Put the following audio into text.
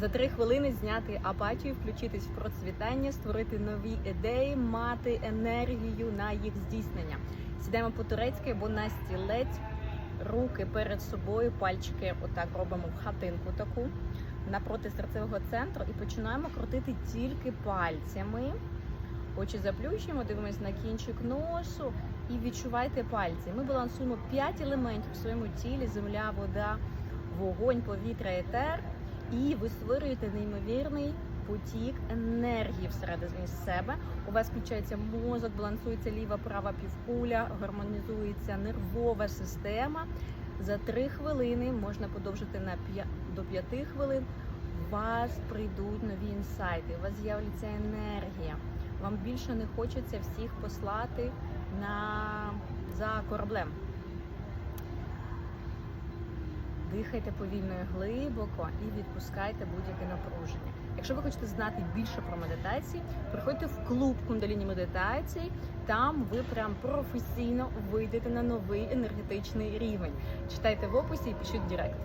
За три хвилини зняти апатію, включитись в процвітання, створити нові ідеї, мати енергію на їх здійснення. Сідаємо по-турецьки або на стілець, руки перед собою, пальчики отак робимо в хатинку таку напроти серцевого центру і починаємо крутити тільки пальцями. Очі заплющуємо, дивимося на кінчик носу і відчувайте пальці. Ми балансуємо 5 елементів в своєму тілі: земля, вода, вогонь, повітря, етер. І ви створюєте неймовірний потік енергії всередині себе. У вас включається мозок, балансується ліва, права півкуля, гармонізується нервова система. За 3 хвилини можна подовжити на 5, до 5 хвилин. У вас прийдуть нові інсайти, у вас з'являться енергія. Вам більше не хочеться всіх послати на за кораблем. Дихайте повільно і глибоко і відпускайте будь-яке напруження. Якщо ви хочете знати більше про медитації, приходьте в клуб кундаліні медитацій. Там ви прям професійно вийдете на новий енергетичний рівень. Читайте в описі і пишіть директ.